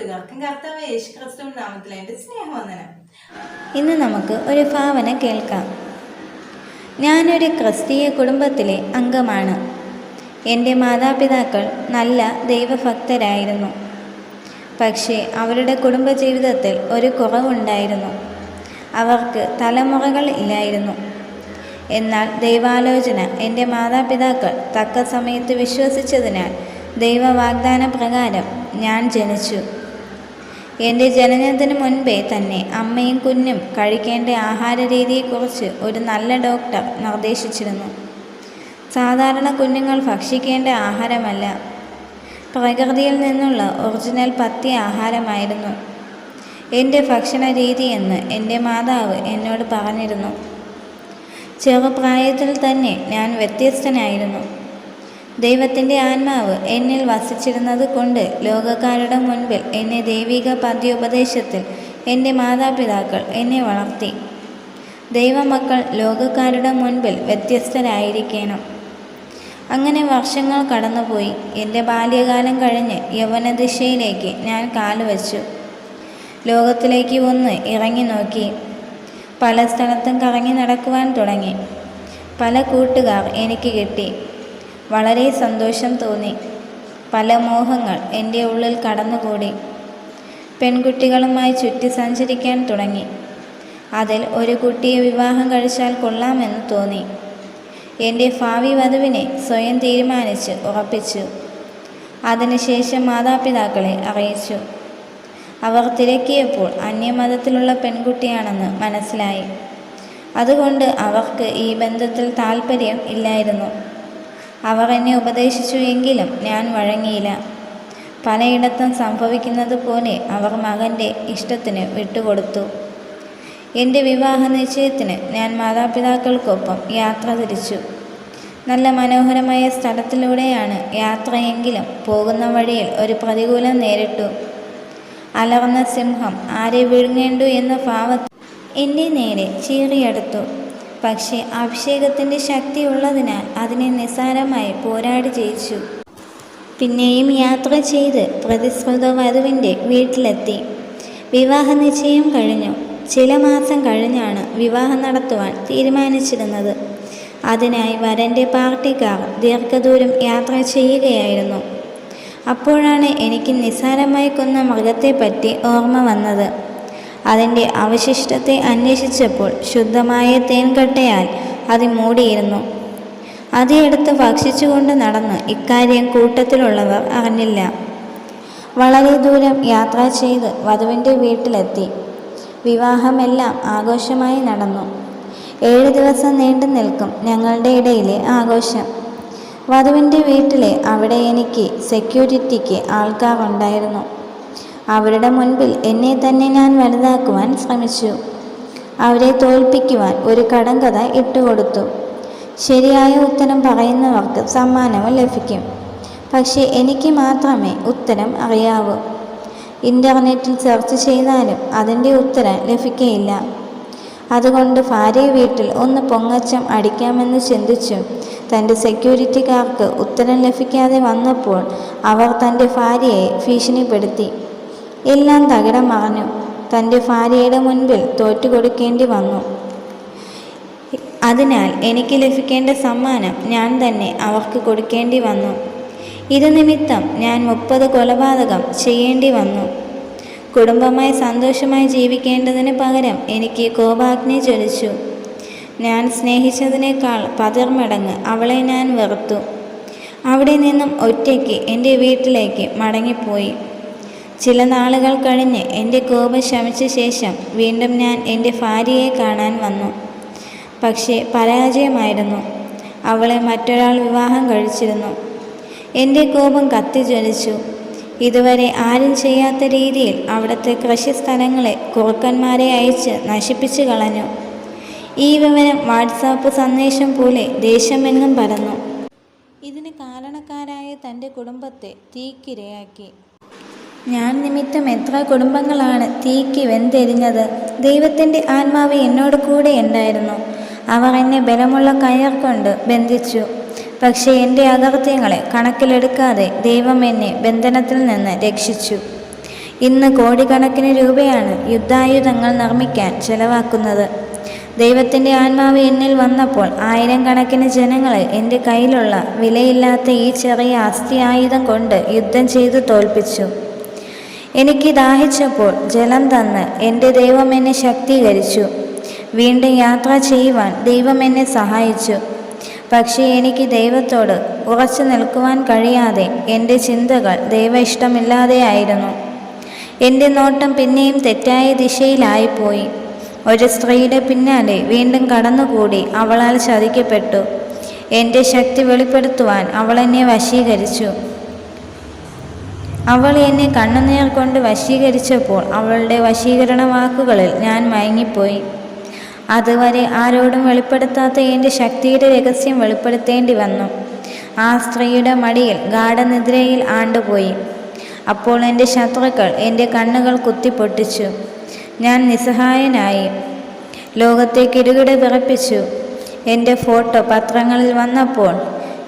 ക്രിസ്തു സ്നേഹവന്ദനം. ഇന്ന് നമുക്ക് ഒരു ഭാവന കേൾക്കാം. ഞാനൊരു ക്രിസ്തീയ കുടുംബത്തിലെ അംഗമാണ്. എന്റെ മാതാപിതാക്കൾ നല്ല ദൈവഭക്തരായിരുന്നു. പക്ഷേ അവരുടെ കുടുംബജീവിതത്തിൽ ഒരു കുറവുണ്ടായിരുന്നു. അവർക്ക് തലമുറകൾ ഇല്ലായിരുന്നു. എന്നാൽ ദൈവാലോചന എന്റെ മാതാപിതാക്കൾ തക്ക സമയത്ത് വിശ്വസിച്ചതിനാൽ ദൈവവാഗ്ദാന പ്രകാരം ഞാൻ ജനിച്ചു. എന്റെ ജനനത്തിന് മുൻപേ തന്നെ അമ്മയും കുഞ്ഞും കഴിക്കേണ്ട ആഹാര രീതിയെക്കുറിച്ച് ഒരു നല്ല ഡോക്ടർ നിർദ്ദേശിച്ചിരുന്നു. സാധാരണ കുഞ്ഞുങ്ങൾ ഭക്ഷിക്കേണ്ട ആഹാരമല്ല. പ്രകൃതിയിൽ നിന്നുള്ള ഒറിജിനൽ പത്തി ആഹാരമായിരുന്നു. എന്റെ ഭക്ഷണ രീതിയെന്ന് എന്റെ മാതാവ് എന്നോട് പറഞ്ഞിരുന്നു. ചെറുപ്രായത്തിൽ തന്നെ ഞാൻ വ്യത്യസ്തനായിരുന്നു. ദൈവത്തിന്റെ ആത്മാവ് എന്നിൽ വസിച്ചിരുന്നത് കൊണ്ട് ലോകക്കാരുടെ മുൻപിൽ എന്നെ ദൈവിക പദ്യോപദേശത്തിൽ എന്റെ മാതാപിതാക്കൾ എന്നെ വളർത്തി. ദൈവമക്കൾ ലോകക്കാരുടെ മുൻപിൽ വ്യത്യസ്തരായിരിക്കണം. അങ്ങനെ വർഷങ്ങൾ കടന്നുപോയി. എന്റെ ബാല്യകാലം കഴിഞ്ഞ് യൗവനദിശയിലേക്ക് ഞാൻ കാലുവച്ചു. ലോകത്തിലേക്ക് ഒന്ന് ഇറങ്ങി നോക്കി. പല സ്ഥലത്തും കറങ്ങി നടക്കുവാൻ തുടങ്ങി. പല കൂട്ടുകാർ എനിക്ക് കിട്ടി. വളരെ സന്തോഷം തോന്നി. പല മോഹങ്ങൾ എന്റെ ഉള്ളിൽ കടന്നുകൂടി. പെൺകുട്ടികളുമായി ചുറ്റി സഞ്ചരിക്കാൻ തുടങ്ങി. അതിൽ ഒരു കുട്ടിയെ വിവാഹം കഴിച്ചാൽ കൊള്ളാമെന്ന് തോന്നി. എന്റെ ഭാവി വധുവിനെ സ്വയം തീരുമാനിച്ച് ഉറപ്പിച്ചു. അതിനുശേഷം മാതാപിതാക്കളെ അറിയിച്ചു. അവർ തിരക്കിയപ്പോൾ അന്യമതത്തിലുള്ള പെൺകുട്ടിയാണെന്ന് മനസ്സിലായി. അതുകൊണ്ട് അവർക്ക് ഈ ബന്ധത്തിൽ താല്പര്യം ഇല്ലായിരുന്നു. അവർ എന്നെ ഉപദേശിച്ചു എങ്കിലും ഞാൻ വഴങ്ങിയില്ല. പലയിടത്തും സംഭവിക്കുന്നത് പോലെ അവർ മകന്റെ ഇഷ്ടത്തിന് വിട്ടുകൊടുത്തു. എന്റെ വിവാഹ നിശ്ചയത്തിന് ഞാൻ മാതാപിതാക്കൾക്കൊപ്പം യാത്ര തിരിച്ചു. നല്ല മനോഹരമായ സ്ഥലത്തിലൂടെയാണ് യാത്രയെങ്കിലും പോകുന്ന വഴിയിൽ ഒരു പ്രതികൂലം നേരിട്ടു. അലർന്ന സിംഹം ആരെ വിഴുങ്ങേണ്ടു? എന്ന ഭാവത്തിൽ എന്റെ നേരെ ചീറിയെടുത്തു. പക്ഷേ അഭിഷേകത്തിന്റെ ശക്തി ഉള്ളതിനാൽ അതിനെ നിസ്സാരമായി പോരാടി ജയിച്ചു. പിന്നെയും യാത്ര ചെയ്ത് പ്രതിസ്മൃത വധുവിന്റെ വീട്ടിലെത്തി. വിവാഹ നിശ്ചയം കഴിഞ്ഞു. ചില മാസം കഴിഞ്ഞാണ് വിവാഹം നടത്തുവാൻ തീരുമാനിച്ചിരുന്നത്. അതിനായി വരന്റെ പാർട്ടിക്കാർ ദീർഘദൂരം യാത്ര ചെയ്യുകയായിരുന്നു. അപ്പോഴാണ് എനിക്ക് നിസ്സാരമായി കൊന്ന മൃഗത്തെപ്പറ്റി ഓർമ്മ വന്നത്. അതിന്റെ അവശിഷ്ടത്തെ അന്വേഷിച്ചപ്പോൾ ശുദ്ധമായ തേൻകട്ടയാൽ അത് മൂടിയിരുന്നു. അത് ഭക്ഷിച്ചുകൊണ്ട് നടന്ന് ഇക്കാര്യം കൂട്ടത്തിലുള്ളവർ അറിഞ്ഞില്ല. വളരെ ദൂരം യാത്ര ചെയ്ത് വധുവിന്റെ വീട്ടിലെത്തി. വിവാഹമെല്ലാം ആഘോഷമായി നടന്നു. ഏഴ് ദിവസം നീണ്ടു നിൽക്കും ഞങ്ങളുടെ ഇടയിലെ ആഘോഷം. വധുവിന്റെ വീട്ടിലെ അവിടെ എനിക്ക് സെക്യൂരിറ്റിക്ക് ആൾക്കാരുണ്ടായിരുന്നു അവരുടെ മുൻപിൽ എന്നെ തന്നെ ഞാൻ വലുതാക്കുവാൻ ശ്രമിച്ചു. അവരെ തോൽപ്പിക്കുവാൻ ഒരു കടങ്കഥ ഇട്ടുകൊടുത്തു. ശരിയായ ഉത്തരം പറയുന്നവർക്ക് സമ്മാനവും ലഭിക്കും. പക്ഷേ എനിക്ക് മാത്രമേ ഉത്തരം അറിയാവൂ. ഇന്റർനെറ്റിൽ സെർച്ച് ചെയ്താലും അതിന്റെ ഉത്തരം ലഭിക്കയില്ല. അതുകൊണ്ട് ഭാര്യ വീട്ടിൽ ഒന്ന് പൊങ്ങച്ചം അടിക്കാമെന്ന് ചിന്തിച്ചു തന്റെ സെക്യൂരിറ്റിക്കാർക്ക് ഉത്തരം ലഭിക്കാതെ വന്നപ്പോൾ അവർ തന്റെ ഭാര്യയെ ഭീഷണിപ്പെടുത്തി. എല്ലാം തകിടം മറഞ്ഞു. തന്റെ ഭാര്യയുടെ മുൻപിൽ തോറ്റുകൊടുക്കേണ്ടി വന്നു. അതിനാൽ എനിക്ക് ലഭിക്കേണ്ട സമ്മാനം ഞാൻ തന്നെ അവർക്ക് കൊടുക്കേണ്ടി വന്നു. ഇത് നിമിത്തം ഞാൻ മുപ്പത് കൊലപാതകം ചെയ്യേണ്ടി വന്നു. കുടുംബമായി സന്തോഷമായി ജീവിക്കേണ്ടതിന് പകരം എനിക്ക് കോപാഗ്നി ജ്വലിച്ചു. ഞാൻ സ്നേഹിച്ചതിനേക്കാൾ പതിർമടങ്ങ് അവളെ ഞാൻ വെറുത്തു. അവിടെ നിന്നും ഒറ്റയ്ക്ക് എന്റെ വീട്ടിലേക്ക് മടങ്ങിപ്പോയി. ചില നാളുകൾ കഴിഞ്ഞ് എന്റെ കോപം ശമിച്ച ശേഷം വീണ്ടും ഞാൻ എന്റെ ഭാര്യയെ കാണാൻ വന്നു. പക്ഷേ പരാജയമായിരുന്നു. അവളെ മറ്റൊരാൾ വിവാഹം കഴിച്ചിരുന്നു. എന്റെ കോപം കത്തിജ്വലിച്ചു. ഇതുവരെ ആരും ചെയ്യാത്ത രീതിയിൽ അവിടുത്തെ കൃഷിസ്ഥലങ്ങളെ കുറുക്കന്മാരെ അയച്ച് നശിപ്പിച്ചു കളഞ്ഞു. ഈ വിവരം വാട്സാപ്പ് സന്ദേശം പോലെ ദേശമെങ്ങും പരന്നു ഇതിന് കാരണക്കാരായ തന്റെ കുടുംബത്തെ തീക്കിരയാക്കി. ഞാൻ നിമിത്തം എത്ര കുടുംബങ്ങളാണ് തീക്ക് വെന്തെരിഞ്ഞത്. ദൈവത്തിന്റെ ആത്മാവ് എന്നോട് കൂടെ ഉണ്ടായിരുന്നു. അവർ എന്നെ ബലമുള്ള കയർ കൊണ്ട് ബന്ധിച്ചു. പക്ഷേ എന്റെ അകർത്യങ്ങളെ കണക്കിലെടുക്കാതെ ദൈവം എന്നെ ബന്ധനത്തിൽ നിന്ന് രക്ഷിച്ചു. ഇന്ന് കോടിക്കണക്കിന് രൂപയാണ് യുദ്ധായുധങ്ങൾ നിർമ്മിക്കാൻ ചെലവാക്കുന്നത്. ദൈവത്തിന്റെ ആത്മാവ് എന്നിൽ വന്നപ്പോൾ ആയിരം കണക്കിന് ജനങ്ങളെ എന്റെ കയ്യിലുള്ള വിലയില്ലാത്ത ഈ ചെറിയ അസ്ഥി ആയുധം കൊണ്ട് യുദ്ധം ചെയ്തു തോൽപ്പിച്ചു. എനിക്ക് ദാഹിച്ചപ്പോൾ ജലം തന്ന് എന്റെ ദൈവം എന്നെ ശക്തീകരിച്ചു. വീണ്ടും യാത്ര ചെയ്യുവാൻ ദൈവം എന്നെ സഹായിച്ചു. പക്ഷേ എനിക്ക് ദൈവത്തോട് ഉറച്ചു നിൽക്കുവാൻ കഴിയാതെ എന്റെ ചിന്തകൾ ദൈവ ഇഷ്ടമില്ലാതെയായിരുന്നു എന്റെ നോട്ടം പിന്നെയും തെറ്റായ ദിശയിലായിപ്പോയി. ഒരു സ്ത്രീയുടെ പിന്നാലെ വീണ്ടും കടന്നുകൂടി അവളാൽ ചതിക്കപ്പെട്ടു. എന്റെ ശക്തി വെളിപ്പെടുത്തുവാൻ അവൾ എന്നെ വശീകരിച്ചു. അവൾ എന്നെ കണ്ണുനീർ കൊണ്ട് വശീകരിച്ചപ്പോൾ അവളുടെ വശീകരണ വാക്കുകളിൽ ഞാൻ മയങ്ങിപ്പോയി. അതുവരെ ആരോടും വെളിപ്പെടുത്താത്ത എന്റെ ശക്തിയുടെ രഹസ്യം വെളിപ്പെടുത്തേണ്ടി വന്നു. ആ സ്ത്രീയുടെ മടിയിൽ ഗാഠനിദ്രയിൽ ആണ്ടുപോയി. അപ്പോൾ എന്റെ ശത്രുക്കൾ എന്റെ കണ്ണുകൾ കുത്തിപ്പൊട്ടിച്ചു. ഞാൻ നിസ്സഹായനായി. ലോകത്തെ കിടുകിട വിറപ്പിച്ചു. എന്റെ ഫോട്ടോ പത്രങ്ങളിൽ വന്നപ്പോൾ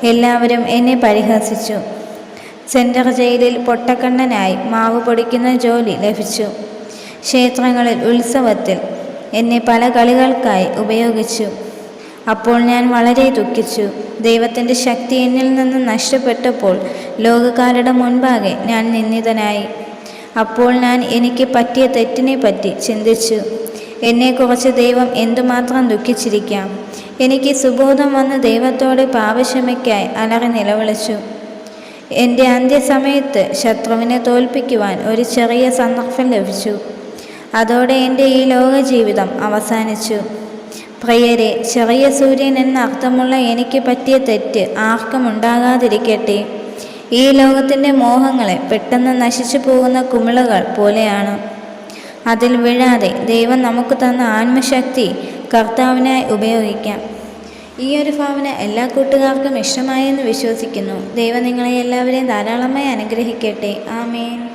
എല്ലാവരും എന്നെ പരിഹസിച്ചു. സെൻട്രൽ ജയിലിൽ പൊട്ടക്കണ്ണനായി മാവ് പൊടിക്കുന്ന ജോലി ലഭിച്ചു. ക്ഷേത്രങ്ങളിൽ ഉത്സവത്തിൽ എന്നെ പല കളികൾക്കായി ഉപയോഗിച്ചു. അപ്പോൾ ഞാൻ വളരെ ദുഃഖിച്ചു. ദൈവത്തിന്റെ ശക്തി എന്നിൽ നിന്ന് നഷ്ടപ്പെട്ടപ്പോൾ ലോകക്കാരുടെ മുൻപാകെ ഞാൻ നിന്ദിതനായി. അപ്പോൾ ഞാൻ എനിക്ക് പറ്റിയ തെറ്റിനെ പറ്റി ചിന്തിച്ചു. എന്നെക്കുറിച്ച് ദൈവം എന്തുമാത്രം ദുഃഖിച്ചിരിക്കാം? എനിക്ക് സുബോധം വന്ന് ദൈവത്തോടെ പാപക്ഷമയ്ക്കായി അലറി നിലവിളിച്ചു. എന്റെ അന്ത്യസമയത്ത് ശത്രുവിനെ തോൽപ്പിക്കുവാൻ ഒരു ചെറിയ സന്ദർഭം ലഭിച്ചു. അതോടെ എന്റെ ഈ ലോക ജീവിതം അവസാനിച്ചു. പ്രിയരെ ചെറിയ സൂര്യൻ എന്ന അർത്ഥമുള്ള എനിക്ക് പറ്റിയ തെറ്റ് ആർക്കും ഉണ്ടാകാതിരിക്കട്ടെ. ഈ ലോകത്തിന്റെ മോഹങ്ങളെ പെട്ടെന്ന് നശിച്ചു പോകുന്ന കുമിളകൾ പോലെയാണ്. അതിൽ വീഴാതെ ദൈവം നമുക്ക് തന്ന ആത്മശക്തി കർത്താവിനായി ഉപയോഗിക്കാം. ഈ ഒരു ഭാവന എല്ലാ കൂട്ടുകാർക്കും ഇഷ്ടമായെന്ന് വിശ്വസിക്കുന്നു. ദൈവം നിങ്ങളെ എല്ലാവരെയും ധാരാളമായി അനുഗ്രഹിക്കട്ടെ. ആമേൻ.